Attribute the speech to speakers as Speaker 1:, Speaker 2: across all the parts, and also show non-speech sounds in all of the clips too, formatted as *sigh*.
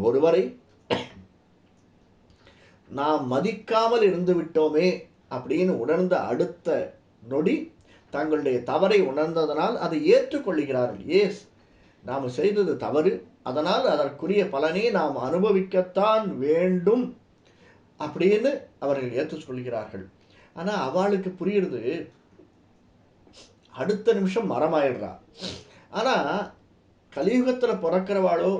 Speaker 1: ஒருவரை நாம் மதிக்காமல் இருந்து விட்டோமே அப்படின்னு உணர்ந்த அடுத்த நொடி தங்களுடைய தவறை உணர்ந்ததனால் அதை ஏற்றுக்கொள்கிறார்கள் ஏஸ் நாம் செய்தது தவறு. அதனால் அதற்குரிய பலனை நாம் அனுபவிக்கத்தான் வேண்டும் அப்படின்னு அவர்கள் ஏற்றுக்கொள்கிறார்கள். ஆனால் அவளுக்கு புரியுறது அடுத்த நிமிஷம் மரமாயிடுறா. ஆனால் கலியுகத்தில் பிறக்கிறவாளோ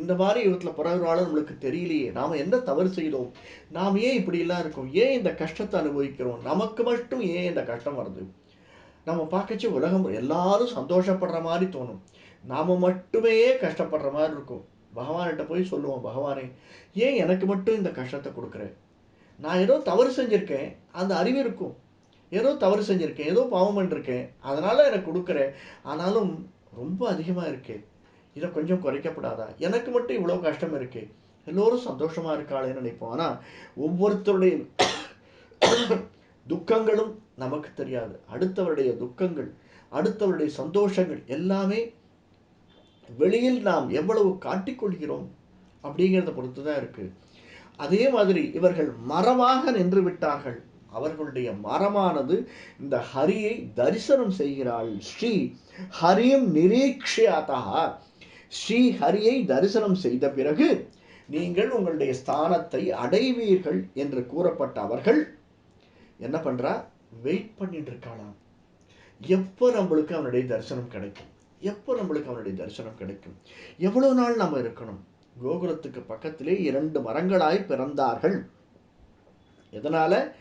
Speaker 1: இந்த மாதிரி யுகத்துல பிறகுறாளோ நம்மளுக்கு தெரியலையே. நாம் என்ன தவறு செய்தோம்? நாம் ஏன் இப்படிலாம் இருக்கோம்? ஏன் இந்த கஷ்டத்தை அனுபவிக்கிறோம்? நமக்கு மட்டும் ஏன் இந்த கஷ்டம் வருது? நம்ம பார்க்கச்சு உலகம் எல்லாரும் சந்தோஷப்படுற மாதிரி தோணும். நாம மட்டுமே கஷ்டப்படுற மாதிரி இருக்கும். பகவான்கிட்ட போய் சொல்லுவோம் பகவானே ஏன் எனக்கு மட்டும் இந்த கஷ்டத்தை கொடுக்குற? நான் ஏதோ தவறு செஞ்சுருக்கேன். அந்த அறிவு இருக்கும். ஏதோ தவறு செஞ்சுருக்கேன். ஏதோ பாவம் பண்ணிருக்கேன். அதனால் எனக்கு கொடுக்குறேன் ஆனாலும் ரொம்ப அதிகமாக இருக்கே. இதை கொஞ்சம் குறைக்கப்படாதா? எனக்கு மட்டும் இவ்வளோ கஷ்டம் இருக்கே. எல்லோரும் சந்தோஷமா இருக்காளேன்னு நினைப்போம். ஆனால் ஒவ்வொருத்தருடைய துக்கங்களும் நமக்கு தெரியாது. அடுத்தவருடைய துக்கங்கள் அடுத்தவருடைய சந்தோஷங்கள் எல்லாமே வெளியில் நாம் எவ்வளவு காட்டிக்கொள்கிறோம் அப்படிங்கிறத பொறுத்து தான் இருக்கு. அதே மாதிரி இவர்கள் மரமாக நின்று விட்டார்கள். அவர்களுடைய மரமானது இந்த ஹரியை தரிசனம் செய்கிறாள். ஸ்ரீ ஹரியும் நிரீக்ஷியாதா. ஸ்ரீ ஹரியை தரிசனம் செய்த பிறகு நீங்கள் உங்களுடைய ஸ்தானத்தை அடைவீர்கள் என்று கூறப்பட்ட அவர்கள் என்ன பண்ணுறா வெயிட் பண்ணிட்டு இருக்காளாம். எப்போ நம்மளுக்கு அவனுடைய தரிசனம் கிடைக்கும்? எப்போ நம்மளுக்கு அவனுடைய தரிசனம் கிடைக்கும்? எவ்வளோ நாள் நம்ம இருக்கணும்? கோகுலத்துக்கு பக்கத்திலே இரண்டு மரங்களாய் பிறந்தார்கள். எதனால?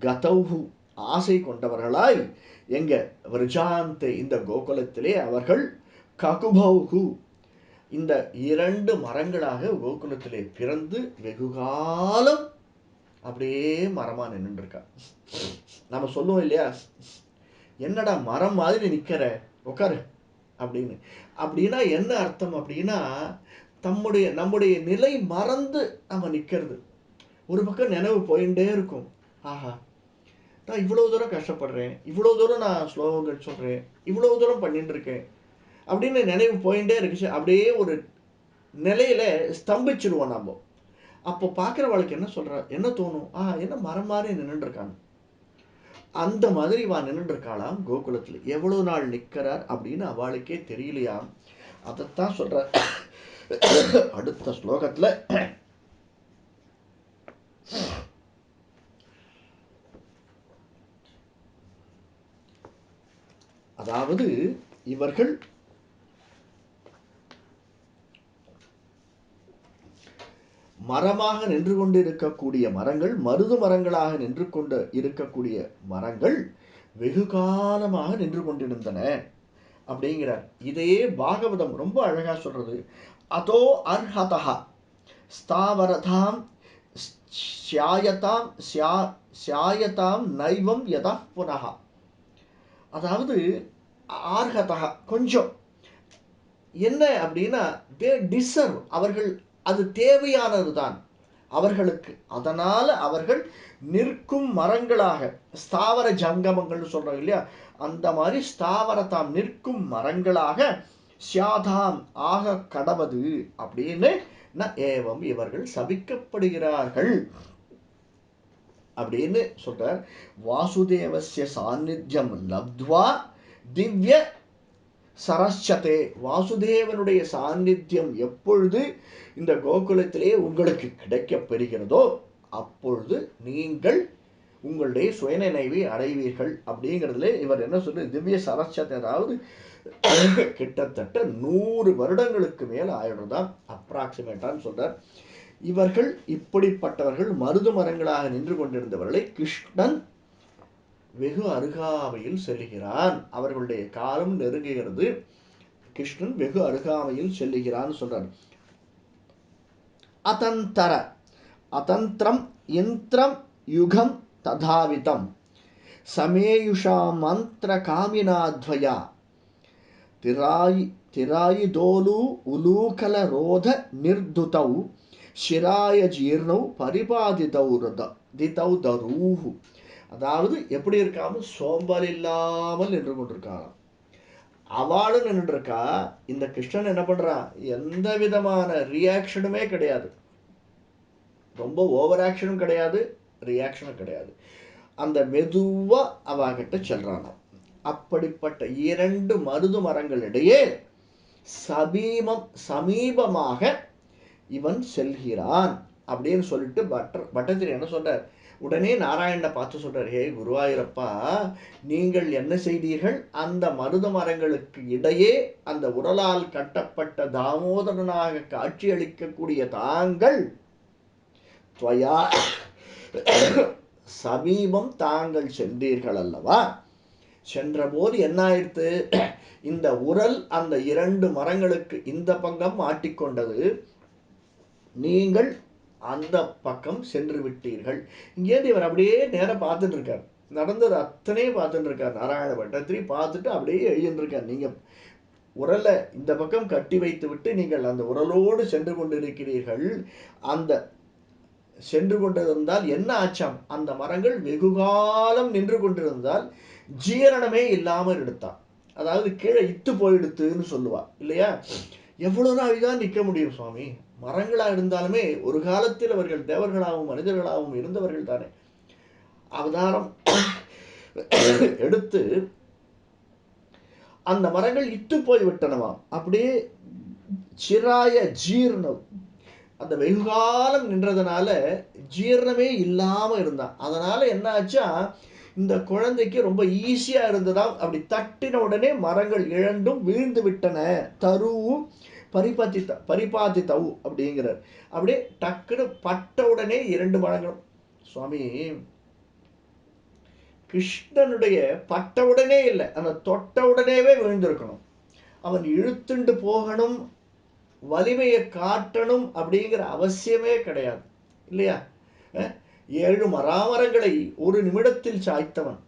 Speaker 1: கதௌஹு ஆசை கொண்டவர்களாய் எங்க விரஜாந்தே இந்த கோகுலத்திலே அவர்கள் ககுபௌஹு இந்த இரண்டு மரங்களாக கோகுலத்திலே பிறந்து வெகுகாலம் அப்படியே மரமா நின்றுருக்கா நம்ம சொல்லுவோம் இல்லையா? என்னடா மரம் மாதிரி நிற்கிற உட்காரு அப்படின்னு. அப்படின்னா என்ன அர்த்தம் அப்படின்னா தம்முடைய நம்முடைய நிலை மறந்து நம்ம நிற்கிறது ஒரு பக்கம் நினைவு போயிட்டே இருக்கும். ஆஹா நான் இவ்வளோ தூரம் கஷ்டப்படுறேன். இவ்வளோ தூரம் நான் ஸ்லோகங்கள் சொல்கிறேன் இவ்வளோ தூரம் பண்ணிட்டு இருக்கேன் அப்படின்னு நினைவு போயிட்டே இருக்குச்சு அப்படியே ஒரு நிலையில ஸ்தம்பிச்சிடுவோம் நம்ம அப்போ பார்க்குறவளுக்கு என்ன சொல்கிற என்ன தோணும்? ஆ என்ன மரம் மாதிரி நின்றுட்டு அந்த மாதிரி வா நின்றுருக்காளாம் இருக்காளாம் எவ்வளோ நாள் நிற்கிறார் அப்படின்னு அவளுக்கே தெரியலையாம் அதைத்தான் சொல்கிற அடுத்த ஸ்லோகத்தில். அதாவது இவர்கள் மரமாக நின்று கொண்டு இருக்கக்கூடிய மரங்கள் மருது மரங்களாக நின்று கொண்டு இருக்கக்கூடிய மரங்கள் வெகு காலமாக நின்று கொண்டிருந்தன. அப்படிங்கிறார் இதையே பாகவதம் ரொம்ப அழகாக சொல்கிறது அதோ அர்ஹதா ஸ்தாவரதாம் சியாயதாம் சியா சியாயதாம் நைவம் யதா புனகா அதாவது ஆர்ஹதா கொஞ்சம். என்ன அப்படின்னா தே டிசர்வ் அவர்கள் அது தேவையானது தான் அவர்களுக்கு அதனால் அவர்கள் நிற்கும் மரங்களாக ஸ்தாவர ஜங்கமங்கள்னு சொல்கிறாங்க இல்லையா? அந்த மாதிரி ஸ்தாவரத்தாம் நிற்கும் மரங்களாக சியாதாம் ஆக கடவது அப்படின்னு ந ஏவம் இவர்கள் சபிக்கப்படுகிறார்கள். அப்படின்னு சொல்றார். வாசுதேவசிய சாநித்தியம் லப்துவா திவ்ய சரஸ்சதே வாசுதேவனுடைய சாநித்தியம் எப்பொழுது இந்த கோகுலத்திலே உங்களுக்கு கிடைக்கப் பெறுகிறதோ அப்பொழுது நீங்கள் உங்களுடைய சுயநினைவை அடைவீர்கள். அப்படிங்கிறதுல இவர் என்ன சொல்லு திவ்ய சரஸ்சத்தை அதாவது கிட்டத்தட்ட நூறு வருடங்களுக்கு மேல் ஆயிடுறதா? அப்ராக்சிமேட்டான்னு சொல்றார். இவர்கள் இப்படிப்பட்டவர்கள் மருது மரங்களாக நின்று கொண்டிருந்தவர்களை கிருஷ்ணன் வெகு அருகாமையில் செல்லுகிறான். அவர்களுடைய காலம் நெருங்குகிறது. கிருஷ்ணன் வெகு அருகாமையில் செல்லுகிறான் சொல்றார் அதந்தர அதந்திரம் யந்திரம் யுகம் ததாவிதம். சமேயுஷா மந்திர காமினாத்வயா. திராயி திராயிதோலு உலூகல ரோத நிர்துதௌ. சிராய ஜீர்ணௌ பரிபாதிதௌ ரத திதௌ தரூஹு. அதாவது எப்படி இருக்காமல் சோம்பல் இல்லாமல் நின்று கொண்டிருக்காராம். அவளும் நின்றுருக்கா இருக்கா இந்த கிருஷ்ணன் என்ன பண்றான்? எந்த விதமான ரியாக்ஷனுமே கிடையாது. ரொம்ப ஓவர் ஆக்ஷனும் கிடையாது ரியாக்ஷனும் கிடையாது. அந்த மெதுவா அவகிட்ட செல்றானாம். அப்படிப்பட்ட இரண்டு மருது மரங்களிடையே சமீபம் சமீபமாக இவன் செல்கிறான் அப்படின்னு சொல்லிட்டு பட்டர் பட்டத்திரி என்ன சொல்கிறார் உடனே நாராயணனை பார்த்து சொல்கிறார் ஹே குருவாயூரப்பா நீங்கள் என்ன செய்தீர்கள்? அந்த மருத மரங்களுக்கு இடையே அந்த உரலால் கட்டப்பட்ட தாமோதரனாக காட்சியளிக்கக்கூடிய தாங்கள் துவயா சமீபம் தாங்கள் சென்றீர்கள் அல்லவா? சென்றபோது என்ன இந்த உரல் அந்த இரண்டு மரங்களுக்கு இந்த பங்கம் மாட்டிக்கொண்டது. நீங்கள் அந்த பக்கம் சென்று விட்டீர்கள் இங்கேருந்து இவர் அப்படியே நேரம் பார்த்துட்டு இருக்கார் நடந்தது அத்தனையும் பார்த்துட்டு இருக்கார் நாராயண பட்டத்திரி பார்த்துட்டு அப்படியே எழுந்திருக்கார் நீங்கள் உரலை இந்த பக்கம் கட்டி வைத்து விட்டு நீங்கள் அந்த உரலோடு சென்று கொண்டிருக்கிறீர்கள். அந்த சென்று கொண்டிருந்தால் என்ன ஆச்சாம்? அந்த மரங்கள் வெகுகாலம் நின்று கொண்டிருந்தால் ஜீரணமே இல்லாமல் எடுத்தான். அதாவது கீழே இத்து போயிடுத்துன்னு சொல்லுவா. இல்லையா? எவ்வளோ நாள் தான் நிற்க முடியும் சுவாமி? மரங்களா இருந்தாலுமே ஒரு காலத்தில் அவர்கள் தேவர்களாகவும் மனிதர்களாகவும் இருந்தவர்கள் தானே. அவதாரம் *coughs* எடுத்து அந்த மரங்கள் இட்டு போய் விட்டனவாம் அப்படியே சிராய ஜீர்ணம். அந்த வெகுகாலம் நின்றதுனால ஜீரணமே இல்லாம இருந்தான். அதனால என்ன ஆச்சா இந்த குழந்தைக்கு ரொம்ப ஈஸியாக இருந்ததா அப்படி தட்டின உடனே மரங்கள் இழண்டும் வீழ்ந்து விட்டன. தருவும் பரிபாத்தி பரிபாத்தி தவு அப்படிங்கிறார். அப்படியே டக்குன்னு பட்ட உடனே இரண்டு வழங்கணும் சுவாமி கிருஷ்ணனுடைய பட்ட உடனே இல்லை அந்த தொட்ட உடனேவே விழுந்திருக்கணும். அவன் இழுத்துண்டு போகணும் வலிமையை காட்டணும் அப்படிங்கிற அவசியமே கிடையாது இல்லையா? ஏழு மராமரங்களை ஒரு நிமிடத்தில் சாய்த்தவன்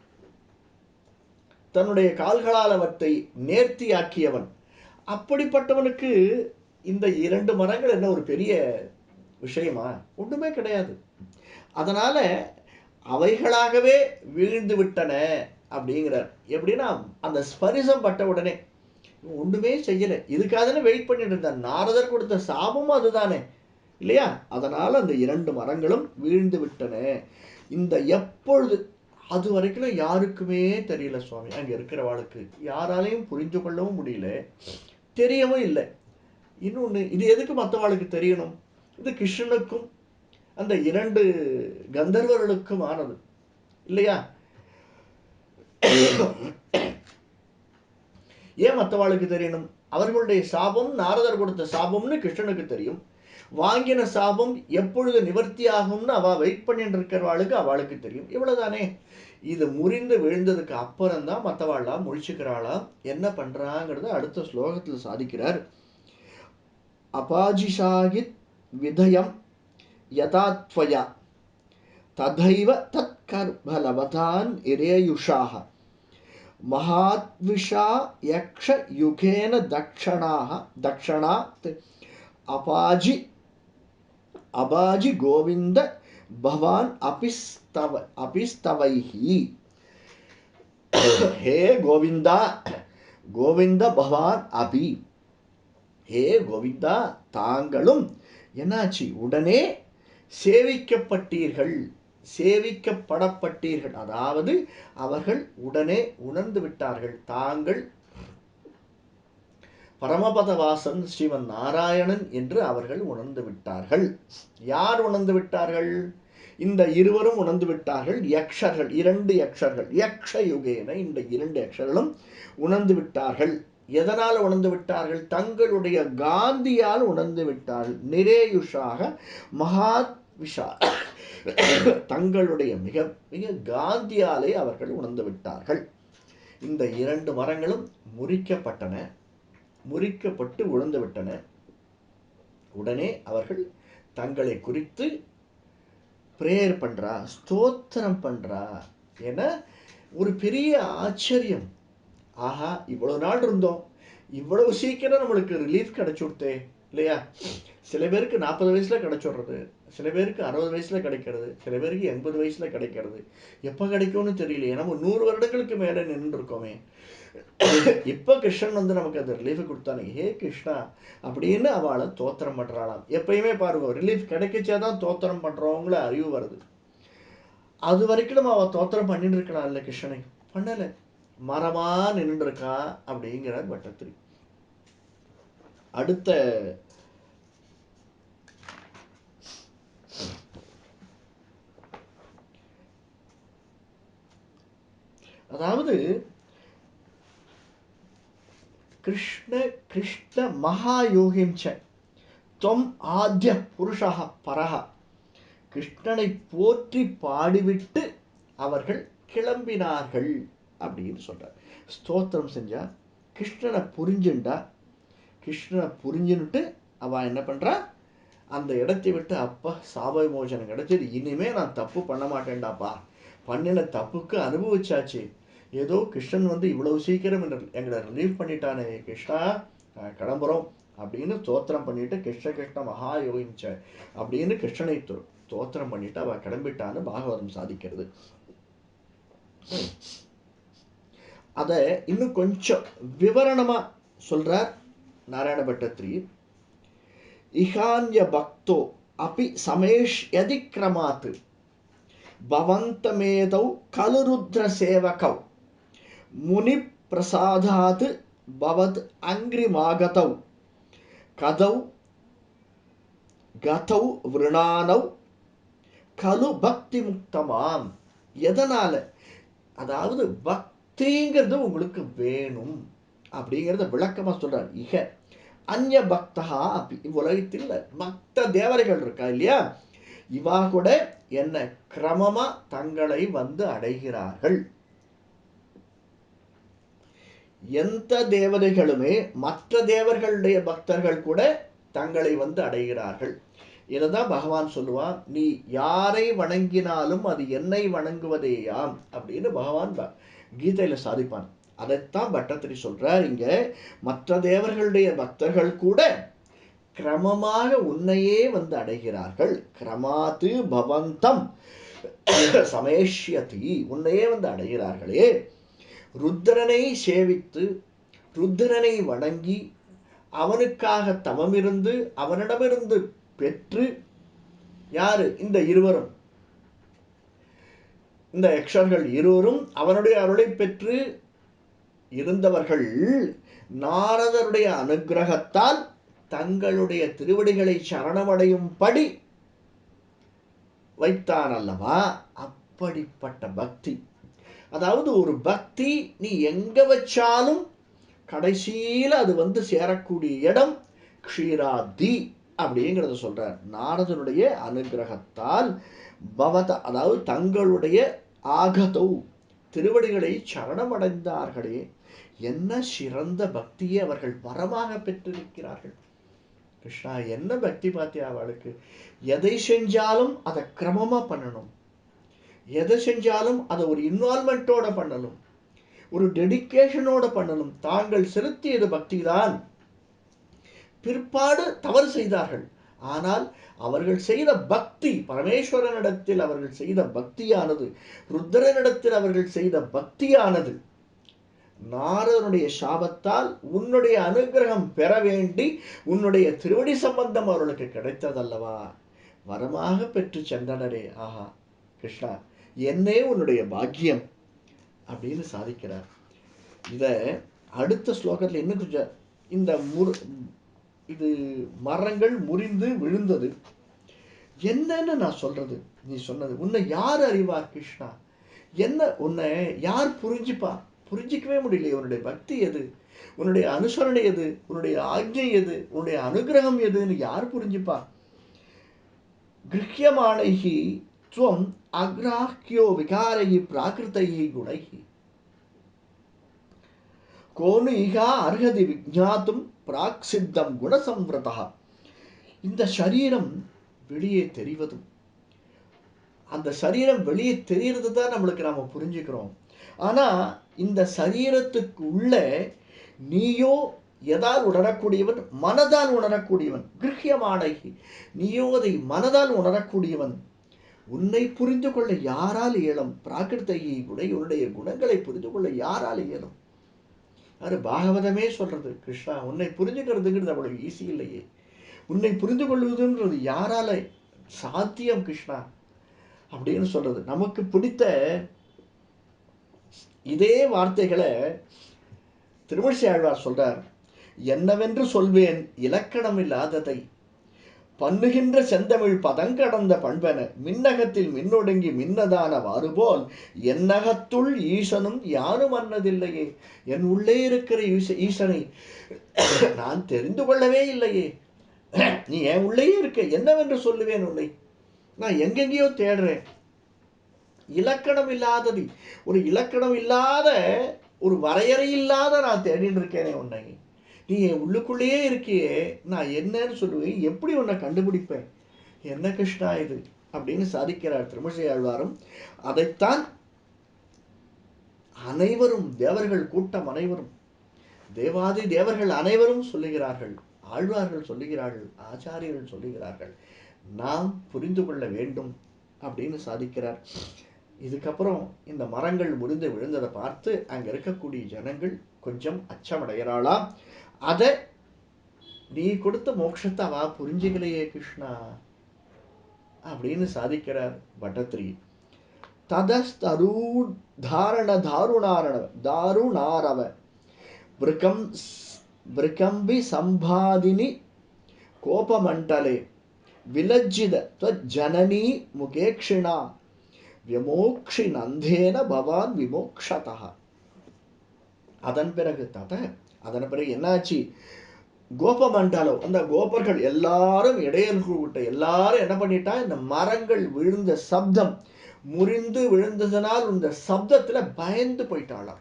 Speaker 1: தன்னுடைய கால்களால் அவற்றை நேர்த்தியாக்கியவன். அப்படிப்பட்டவனுக்கு இந்த இரண்டு மரங்கள் என்ன ஒரு பெரிய விஷயமா? ஒன்றுமே கிடையாது. அதனால் அவைகளாகவே வீழ்ந்து விட்டன அப்படிங்கிறார். எப்படின்னா அந்த ஸ்பரிசம் பட்ட உடனே ஒன்றுமே செய்யலை. இதுக்காக வெயிட் பண்ணிட்டு இருந்தார் நாரதர் கொடுத்த சாபமும் அதுதானே இல்லையா? அதனால் அந்த இரண்டு மரங்களும் வீழ்ந்து விட்டன. இந்த எப்பொழுது அது வரைக்கும் யாருக்குமே தெரியல சுவாமி. அங்க இருக்கிறவாளுக்கு யாராலையும் புரிந்து கொள்ளவும் முடியல. தெரியவும் இல்லை. இன்னொன்னு இது எதுக்கு மற்றவாளுக்கு தெரியணும்? இது கிருஷ்ணனுக்கும் அந்த இரண்டு கந்தர்வர்களுக்கும் ஆனது. இல்லையா? ஏன் மற்றவாளுக்கு தெரியணும்? அவர்களுடைய சாபம் நாரதர் கொடுத்த சாபம்னு கிருஷ்ணனுக்கு தெரியும். வாங்கின சாபம் எப்பொழுது நிவர்த்தி ஆகும்னு அவ வெயிட் பண்ணிட்டு இருக்கிறவாளுக்கு அவளுக்கு தெரியும். இவ்வளவுதானே? இது முறிந்து விழுந்ததுக்கு அப்புறம் தான் மற்றவாளா முழிச்சுக்கிறாளா என்ன பண்ணுறாங்கிறத அடுத்த ஸ்லோகத்தில் சாதிக்கிறார். அபாஜிஷாகித் விதயம் யதாத்வயா. ததைவ தத்கர்பலவதான் இரேயுஷாக மகாத்விஷா யக்ஷ யுகேன தக்ஷணாக தக்ஷணாத் அபாஜி அபாஜி கோவிந்த பவான் அபிஸ்தவ அபிஸ்தவைஹி ஹே கோவிந்தா கோவிந்த பவான் அபி ஹே கோவிந்தா தாங்களும் என்னாச்சு? உடனே சேவிக்கப்பட்டீர்கள் சேவிக்கப்படப்பட்டீர்கள். அதாவது அவர்கள் உடனே உணர்ந்து விட்டார்கள். தாங்கள் பரமபதவாசன் ஸ்ரீமன் நாராயணன் என்று அவர்கள் உணர்ந்து விட்டார்கள். யார் உணர்ந்து விட்டார்கள்? இந்த இருவரும் உணர்ந்து விட்டார்கள். யக்ஷர்கள் இரண்டு யக்ஷர்கள் யக்ஷ யுகேன இந்த இரண்டு யக்ஷர்களும் உணர்ந்து விட்டார்கள். எதனால் உணர்ந்து விட்டார்கள்? தங்களுடைய காந்தியால் உணர்ந்து விட்டார்கள். நிரேயுஷாக மகாத் விஷா தங்களுடைய மிக மிக காந்தியாலே அவர்கள் உணர்ந்து விட்டார்கள். இந்த இரண்டு மரங்களும் முறிக்கப்பட்டன முறிக்கப்பட்டு விழுந்து விட்டன. உடனே அவர்கள் தங்களை குறித்து ப்ரேயர் பண்ணுறா ஸ்தோத்திரம் பண்ணுறா ஏன்னா ஒரு பெரிய ஆச்சரியம். ஆஹா இவ்வளோ நாள் இருந்தோம். இவ்வளவு சீக்கிரம் நம்மளுக்கு ரிலீஃப் கிடைச்சுடுத்தே இல்லையா? சில பேருக்கு நாற்பது வயசில் கிடைச்சுடுறது சில பேருக்கு அறுபது வயசில் கிடைக்கிறது சில பேருக்கு எண்பது வயசில் கிடைக்கிறது. எப்போ கிடைக்கும்னு தெரியலையே நம்ம நூறு வருடங்களுக்கு மேலே நின்றுருக்கோமே. இப்போ கிருஷ்ணன் வந்து நமக்கு அந்த ரிலீஃப் கொடுத்தானே? ஹே கிருஷ்ணா அப்படின்னு அவளை தோத்திரம் பண்றாளாம். எப்பயுமே பாருங்க ரிலீஃப் கிடைக்கச்சாதான் தோத்திரம் பண்ணுறவங்கள அறிவு வருது. அது வரைக்கும் நம்ம அவள் தோத்திரம் பண்ணிட்டு இருக்கலாம் இல்லை கிருஷ்ணனை. பண்ணலை. மரமா நின்று இருக்கா அப்படிங்கிற பட்டத்திரி அடுத்த அதாவது கிருஷ்ண கிருஷ்ண மகாயோகிம் ச. தொம் ஆத்ய புருஷா பரஹா. கிருஷ்ணனை போற்றி பாடிவிட்டு அவர்கள் கிளம்பினார்கள் அப்படின்னு சொல்கிறார் ஸ்தோத்திரம் செஞ்சால் கிருஷ்ணனை புரிஞ்சுண்டா? கிருஷ்ணனை புரிஞ்சுன்னுட்டு அவ என்ன பண்ணுறா அந்த இடத்தை விட்டு அப்பா சாப விமோசனம் கிடைச்சது. இனிமேல் நான் தப்பு பண்ண மாட்டேன்டாப்பா. பண்ணின தப்புக்கு அனுபவிச்சாச்சு. ஏதோ கிருஷ்ணன் வந்து இவ்வளவு சீக்கிரம் எங்களை- ரிலீவ் பண்ணிட்டானே கிருஷ்ணா கிளம்புறோம் அப்படின்னு தோத்திரம் பண்ணிட்டு கிருஷ்ண கிருஷ்ண மகா யோகிச்ச அப்படின்னு கிருஷ்ணனை தோ- தோத்திரம் பண்ணிட்டு அவ கிளம்பிட்டான்னு பாகவதம் சாதிக்கிறது. அதை இன்னும் கொஞ்சம் விவரணமாக சொல்கிறார் நாராயண பட்டத்ரி இகான்ய பக்தோ அப்படி சமேஷ் எதிக்கிரமாத்து பவந்தமேதௌ கலுருத்ர சேவகவ் முனி பிரசாதாத் பவத் அங்கிரிமாகதௌ கதௌ கதௌ விருணானௌ கலு பக்தி முக்தமாம் எதனால்? அதாவது பக்திங்கிறது உங்களுக்கு வேணும் அப்படிங்கிறத விளக்கமாக சொல்கிறார் இக அந்ய பக்தா அப்படி இவ்வுலகத்தில் பக்த தேவரைகள் இருக்கா இல்லையா? இவா கூட என்ன கிரமமா தங்களை வந்து அடைகிறார்கள். எந்த தேவதைகளுமே மற்ற தேவர்களுடைய பக்தர்கள் கூட தங்களை வந்து அடைகிறார்கள். இதைதான் பகவான் சொல்லுவான் நீ யாரை வணங்கினாலும் அது என்னை வணங்குவதேயாம் அப்படின்னு பகவான் ப- கீதையில சாதிப்பான். அதைத்தான் பட்டத்திரி சொல்றார் இங்க. மற்ற தேவர்களுடைய பக்தர்கள் கூட கிரமமாக உன்னையே வந்து அடைகிறார்கள். கிரமாத்து பவந்தம் சமேஷ்யதி உன்னையே வந்து அடைகிறார்களே. ருத்ரனை சேவித்து ருத்ரனை வணங்கி அவனுக்காக தவமிருந்து அவனிடமிருந்து பெற்று யாரு? இந்த இருவரும். இந்த யக்ஷர்கள் இருவரும் அவனுடைய அருளை பெற்று இருந்தவர்கள் நாரதருடைய அனுக்கிரகத்தால் தங்களுடைய திருவடிகளை சரணமடையும்படி வைத்தான் அல்லவா அப்படிப்பட்ட பக்தி. அதாவது ஒரு பக்தி நீ எங்கே வச்சாலும் கடைசியில் அது வந்து சேரக்கூடிய இடம் க்ஷீராதி அப்படிங்கிறத சொல்கிறார் நாரதனுடைய அனுகிரகத்தால் பவத அதாவது தங்களுடைய ஆகதௌ திருவடிகளை சரணமடைந்தார்களே என்ன சிறந்த பக்தியை அவர்கள் வரமாக பெற்றிருக்கிறார்கள். கிருஷ்ணா என்ன பக்தி பார்த்தியா அவளுக்கு? எதை செஞ்சாலும் அதை கிரமமாக பண்ணணும். எதை செஞ்சாலும் அதை ஒரு இன்வால்மெண்ட்டோட பண்ணணும். ஒரு டெடிக்கேஷனோட பண்ணணும். தாங்கள் செலுத்தியது பக்திதான். பிற்பாடு தவறு செய்தார்கள். ஆனால் அவர்கள் செய்த பக்தி பரமேஸ்வரனிடத்தில் அவர்கள் செய்த பக்தியானது ருத்ரனிடத்தில் அவர்கள் செய்த பக்தியானது நாரதனுடைய சாபத்தால் உன்னுடைய அனுகிரகம் பெற வேண்டி உன்னுடைய திருவடி சம்பந்தம் அவர்களுக்கு கிடைத்ததல்லவா? வரமாக பெற்று சென்றனரே. ஆஹா கிருஷ்ணா என்னே உன்னுடைய பாக்கியம் அப்படின்னு சாதிக்கிறார். இதை அடுத்த ஸ்லோகத்தில் இன்னும் கொஞ்சம் இந்த முரு இது மரங்கள் முறிந்து விழுந்தது. என்னன்னு நான் சொல்றது நீ சொன்னது. உன்னை யார் அறிவார் கிருஷ்ணா? என்ன உன்னை யார் புரிஞ்சுப்பா புரிஞ்சிக்கவே முடியலையே. உன்னுடைய பக்தி எது? உன்னுடைய அனுசரணை எது? உன்னுடைய ஆக்ஞை எது? உன்னுடைய அனுகிரகம் எதுன்னு யார் புரிஞ்சுப்பா கிரஹ்யமானைஹி துவம் அக்ராஹ்யோ விகாரைஹி பிராகிருதைஹி குணைஹி கோனு இகா அர்ஹதி விஜாத்தும் பிராக் சித்தம் குணசம்வதா இந்த சரீரம் வெளியே தெரிவதும் அந்த சரீரம் வெளியே தெரியறது தான் நம்மளுக்கு நாம் புரிஞ்சுக்கிறோம். ஆனா இந்த சரீரத்துக்கு உள்ள நீயோ எதால் உணரக்கூடியவன் மனதால் உணரக்கூடியவன் கிரகியமானகி நீயோ அதை மனதால் உணரக்கூடியவன் உன்னை புரிந்து கொள்ள யாரால் இயலும்? பிராகிருத்தையை உடைய உன்னுடைய குணங்களை புரிந்து கொள்ள யாரால் இயலும்? அது பாகவதமே சொல்றது கிருஷ்ணா உன்னை புரிஞ்சுக்கிறதுங்கிறது அவ்வளவு ஈஸி இல்லையே. உன்னை புரிந்து கொள்வதுன்றது யாரால சாத்தியம் கிருஷ்ணா? அப்படின்னு சொல்றது. நமக்கு பிடித்த இதே வார்த்தைகளை திருமழிசை ஆழ்வார் சொல்றார். என்னவென்று சொல்வேன் இலக்கணம் இல்லாததை பண்ணுகின்ற செந்தமிழ் பதங்கடந்த பண்பென மின்னகத்தில் மின்னொடுங்கி மின்னதான வாறுபோல் என்னகத்துள் ஈசனும் யாரும் அன்னதில்லையே. என் உள்ளே இருக்கிற ஈச ஈசனை நான் தெரிந்து கொள்ளவே இல்லையே. நீ என் உள்ளேயே இருக்க என்னவென்று சொல்லுவேன் உன்னை? நான் எங்கெங்கேயோ தேடுறேன். இலக்கணம் இல்லாதது ஒரு இலக்கணம் இல்லாத ஒரு வரையறை இல்லாத நான் தேடிட்டு இருக்கேனே உன்னை. நீ என் உள்ளுக்குள்ளேயே இருக்கியே நான் என்னன்னு சொல்லுவேன் எப்படி உன்னை கண்டுபிடிப்பேன்? என்ன கிருஷ்ணா இது? அப்படின்னு சாதிக்கிறார் திருமசை ஆழ்வாரும். அதைத்தான் அனைவரும் தேவர்கள் கூட்டம் அனைவரும் தேவாதி தேவர்கள் அனைவரும் சொல்லுகிறார்கள். ஆழ்வார்கள் சொல்லுகிறார்கள் ஆச்சாரியர்கள் சொல்லுகிறார்கள். நாம் புரிந்து கொள்ள வேண்டும் அப்படின்னு சாதிக்கிறார். இதுக்கப்புறம் இந்த மரங்கள் முறிந்து விழுந்ததை பார்த்து அங்க இருக்கக்கூடிய ஜனங்கள் கொஞ்சம் அச்சமடைகிறாளாம். அதை நீ கொடுத்த மோட்சத்தை அவ புரிஞ்சுக்கலையே கிருஷ்ணா அப்படின்னு சாதிக்கிறார் பட்டத்ரி ததஸ்தரூ தாரண தாருணாரண தாருணாரவ விருக்கம் விருக்கம்பி சம்பாதினி கோபமண்டலே விலஜ்ஜித ஜனனி முகேக்ஷிணா விமோக்ஷி நந்தேன பவான் விமோக்ஷதா அதன் பிறகு தத அதன் பிறகு என்னாச்சு? கோபமண்டலம் அந்த கோபர்கள் எல்லாரும் இடையர்கள் விட்ட எல்லாரும் என்ன பண்ணிட்டா இந்த மரங்கள் விழுந்த சப்தம் முறிந்து விழுந்ததனால் இந்த சப்தத்தில் பயந்து போயிட்டாளாம்.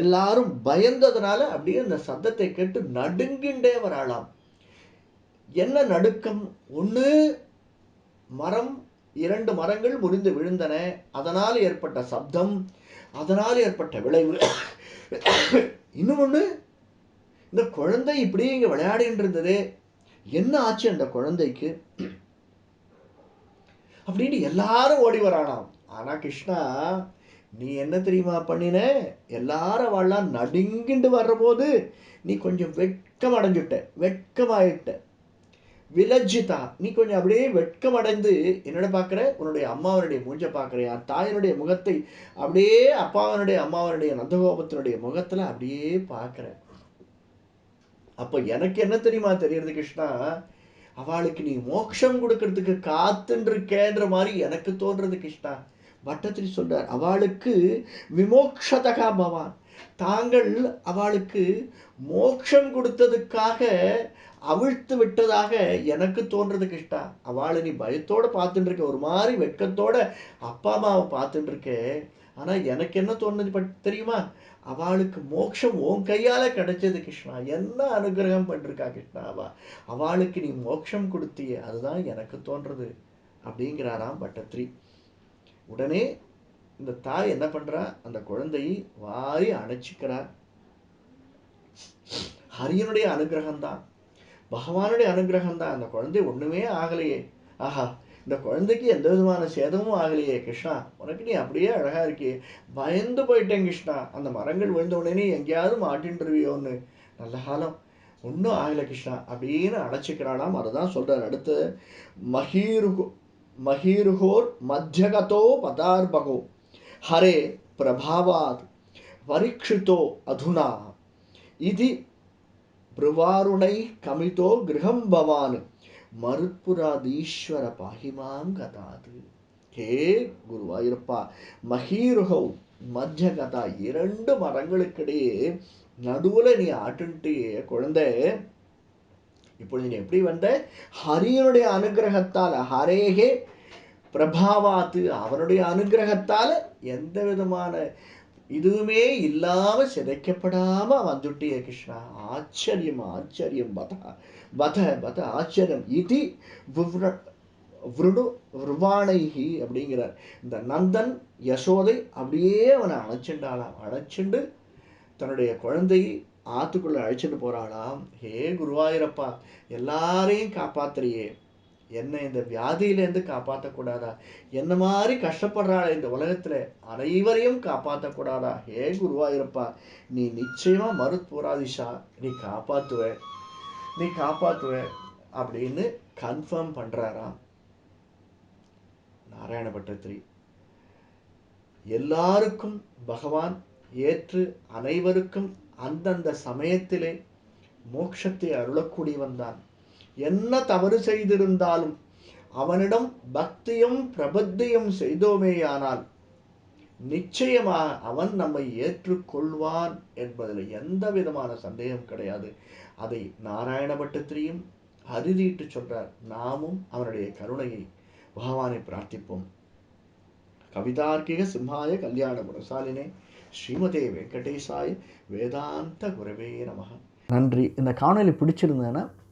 Speaker 1: எல்லாரும் பயந்ததுனால அப்படியே இந்த சப்தத்தை கேட்டு நடுங்கின்றே வராளாம். என்ன நடுக்கம்? ஒன்று மரம் இரண்டு மரங்கள் முறிந்து விழுந்தன. அதனால் ஏற்பட்ட சப்தம் அதனால் ஏற்பட்ட விளைவு. இன்னும் ஒண்ணு இந்த குழந்தை இப்படி இங்க விளையாடின்னு இருந்தது என்ன ஆச்சு அந்த குழந்தைக்கு? அப்படின்னு எல்லாரும் ஓடி வரானாம். ஆனா கிருஷ்ணா நீ என்ன தெரியுமா பண்ணின? எல்லாரும் வாழலாம் நடுங்கிண்டு வர்றபோது நீ கொஞ்சம் வெட்கம் அடைஞ்சுட்ட வெட்கமாயிட்ட. விலஜிதா. நீ கொஞ்சம் அப்படியே வெட்கம் அடைந்து என்னோட பார்க்குற உன்னுடைய அம்மாவனுடைய மூஞ்ச பார்க்குறியா தாயினுடைய முகத்தை அப்படியே அப்பாவனுடைய அம்மாவனுடைய நந்தகோபத்தினுடைய முகத்துல அப்படியே பார்க்குற. அப்போ எனக்கு என்ன தெரியுமா தெரியறது கிருஷ்ணா? அவளுக்கு நீ மோட்சம் கொடுக்கறதுக்கு காத்துன்றிருக்கேன்ற மாதிரி எனக்கு தோன்றது கிருஷ்ணா. பட்டத்திரி சொல்றார் அவளுக்கு விமோக்ஷதகா பவான். தாங்கள் அவளுக்கு மோட்சம் கொடுத்ததுக்காக அவிழ்த்து விட்டதாக எனக்கு தோன்றது கிருஷ்ணா. அவளை நீ பயத்தோட பார்த்துட்டு இருக்க ஒரு மாதிரி வெட்கத்தோட அப்பா அம்மாவை பார்த்துட்டு இருக்க ஆனா எனக்கு என்ன தோணுது பட் தெரியுமா? அவளுக்கு மோட்சம் உன் கையால கிடைச்சது கிருஷ்ணா. என்ன அனுகிரகம் பண்ணிருக்கா கிருஷ்ணா அவ? அவளுக்கு நீ மோட்சம் கொடுத்தியே அதுதான் எனக்கு தோன்றது. அப்படிங்கிறாராம் பட்டத்ரி. உடனே இந்த தாய் என்ன பண்ணுறா அந்த குழந்தையை வாரி அணைச்சிக்கிறா. ஹரியனுடைய அனுகிரகம்தான். பகவானுடைய அனுகிரகம் தான் அந்த குழந்தை ஒன்றுமே ஆகலையே. ஆஹா இந்த குழந்தைக்கு எந்த விதமான சேதமும் ஆகலையே கிருஷ்ணா. உனக்கு நீ அப்படியே அழகா இருக்கியே பயந்து போயிட்டேன் கிருஷ்ணா. அந்த மரங்கள் விழுந்த உடனே எங்கேயாவது மாட்டின்றிருவியோன்னு நல்ல காலம். ஒன்றும் ஆகலை கிருஷ்ணா. அப்படின்னு அடைச்சிக்கிறானாம் அதை தான் சொல்றார். அடுத்து மகீருகோ மகீருகோர் மத்தியகதோ பதார்பகோ. ஹரே பிரபாவாத் பரீட்சித்தோ அதுனா இது பிருவாருணை கமிதோ கிரகம் பவான் மருத்புராதீஸ்வர பாகிமாம் கதாது ஹே குருவாயூரப்பா மகீருகௌ மத்திய கதா இரண்டு மரங்களுக்கிடையே நடுவில் நீ ஆட்டுன்ட்டியே குழந்தை. இப்பொழுது நீ எப்படி வந்த? ஹரியனுடைய அனுகிரகத்தால் ஹரேகே பிரபாவாத்து அவனுடைய அனுகிரகத்தால் எந்த விதமான இதுவுமே இல்லாமல் சிதைக்கப்படாம வந்துட்டிய கிருஷ்ணா. ஆச்சரியம் ஆச்சரியம் பத பத பத ஆச்சரியம். இது விருடு விருவாணைகி அப்படிங்கிறார். இந்த நந்தன் யசோதை அப்படியே அவனை அழைச்சிண்டாளாம் அழைச்சிண்டு தன்னுடைய குழந்தையை ஆத்துக்குள்ளே அழைச்சிட்டு போகிறாளாம் ஹே குருவாயிரப்பா எல்லாரையும் காப்பாத்துறியே. என்னை இந்த வியாதியிலேருந்து காப்பாற்றக்கூடாதா என்ன மாதிரி கஷ்டப்படுறாள் இந்த உலகத்தில்? அனைவரையும் காப்பாற்றக்கூடாதா ஏ குருவாயூரப்பா நீ நிச்சயமாக மறுப்பூராதிஷா நீ காப்பாற்றுவ நீ காப்பாற்றுவ அப்படின்னு கன்ஃபார்ம் பண்ணுறாராம் நாராயண பட்டத்திரி. எல்லாருக்கும் பகவான் ஏற்று அனைவருக்கும் அந்தந்த சமயத்திலே மோட்சத்தை அருளக்கூடியவன் தான். என்ன தவறு செய்திருந்தாலும் அவனிடம் பக்தியும் பிரபத்தியும் செய்தோமேயானால் நிச்சயமாக அவன் நம்மை ஏற்றுக்கொள்வான் என்பதில் எந்த விதமான சந்தேகம் கிடையாது. அதை நாராயண பட்டத்திரியும் அறுதிட்டு சொல்றார் நாமும் அவனுடைய கருணையை பகவானை பிரார்த்திப்போம். கவிதார்க்கிக சிம்ஹாய கல்யாண குணசாலினே ஸ்ரீமதே வெங்கடேசாய வேதாந்த குரவே நமக. நன்றி. இந்த காணொலி பிடிச்சிருந்தேன்னா